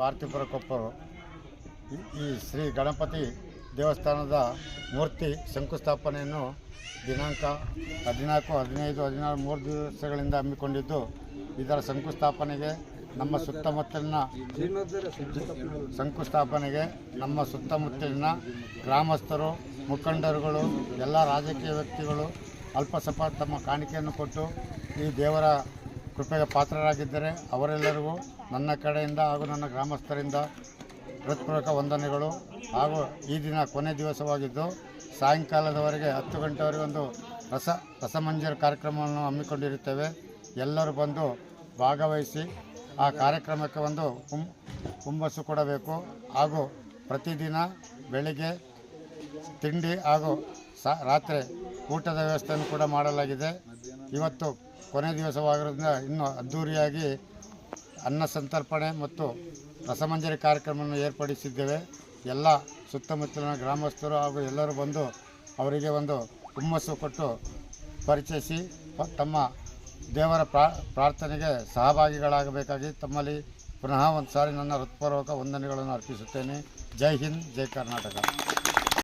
ಭಾರತೀಪುರ ಕೊಪ್ಪರು. ಈ- ಶ್ರೀ ಗಣಪತಿ ದೇವಸ್ಥಾನದ ಮೂರ್ತಿ ಶಂಕುಸ್ಥಾಪನೆಯನ್ನು ದಿನಾಂಕ ಹದಿನಾಲ್ಕು, ಹದಿನೈದು, ಹದಿನಾರು ಮೂರು ದಿವಸಗಳಿಂದ ಹಮ್ಮಿಕೊಂಡಿದ್ದು, ಇದರ ಶಂಕುಸ್ಥಾಪನೆಗೆ ನಮ್ಮ ಸುತ್ತಮುತ್ತಲಿನ ಶಂಕುಸ್ಥಾಪನೆಗೆ ನಮ್ಮ ಸುತ್ತಮುತ್ತಲಿನ ಗ್ರಾಮಸ್ಥರು, ಮುಖಂಡರುಗಳು, ಎಲ್ಲ ರಾಜಕೀಯ ವ್ಯಕ್ತಿಗಳು ಅಲ್ಪ ಸ್ವಲ್ಪ ತಮ್ಮ ಕಾಣಿಕೆಯನ್ನು ಕೊಟ್ಟು ಈ ದೇವರ ಕೃಪೆಗೆ ಪಾತ್ರರಾಗಿದ್ದರೆ ಅವರೆಲ್ಲರಿಗೂ ನನ್ನ ಕಡೆಯಿಂದ ಹಾಗೂ ನನ್ನ ಗ್ರಾಮಸ್ಥರಿಂದ ಹೃತ್ಪೂರ್ವಕ ವಂದನೆಗಳು. ಹಾಗೂ ಈ ದಿನ ಕೊನೆ ದಿವಸವಾಗಿದ್ದು, ಸಾಯಂಕಾಲದವರೆಗೆ ಹತ್ತು ಗಂಟೆವರೆಗೆ ಒಂದು ರಸ, ರಸಮಂಜರ ಕಾರ್ಯಕ್ರಮವನ್ನು ಹಮ್ಮಿಕೊಂಡಿರುತ್ತೇವೆ. ಎಲ್ಲರೂ ಬಂದು ಭಾಗವಹಿಸಿ ಆ ಕಾರ್ಯಕ್ರಮಕ್ಕೆ ಒಂದು ಹುಂ ಹುಮ್ಮಸ್ಸು ಕೊಡಬೇಕು. ಹಾಗೂ ಪ್ರತಿದಿನ ಬೆಳಿಗ್ಗೆ ತಿಂಡಿ ಹಾಗೂ ಸಾ, ರಾತ್ರಿ ಊಟದ ವ್ಯವಸ್ಥೆಯನ್ನು ಕೂಡ ಮಾಡಲಾಗಿದೆ. ಇವತ್ತು ಕೊನೆ ದಿವಸವಾಗಿರೋದ್ರಿಂದ ಇನ್ನೂ ಅದ್ಧೂರಿಯಾಗಿ ಅನ್ನ ಸಂತರ್ಪಣೆ ಮತ್ತು ರಸಮಂಜರಿ ಕಾರ್ಯಕ್ರಮವನ್ನು ಏರ್ಪಡಿಸಿದ್ದೇವೆ. ಎಲ್ಲ ಸುತ್ತಮುತ್ತಲಿನ ಗ್ರಾಮಸ್ಥರು ಹಾಗೂ ಎಲ್ಲರೂ ಬಂದು ಅವರಿಗೆ ಒಂದು ಹುಮ್ಮಸ್ಸು ಕೊಟ್ಟು ಪರಿಚಯಿಸಿ, ತಮ್ಮ ದೇವರ ಪ್ರಾ, ಪ್ರಾರ್ಥನೆಗೆ ಸಹಭಾಗಿಗಳಾಗಬೇಕಾಗಿ ತಮ್ಮಲ್ಲಿ ಪುನಃ ಒಂದು ಸಾರಿ ನನ್ನ ಹೃತ್ಪೂರ್ವಕ ವಂದನೆಗಳನ್ನು ಅರ್ಪಿಸುತ್ತೇನೆ. ಜೈ ಹಿಂದ್, ಜೈ ಕರ್ನಾಟಕ.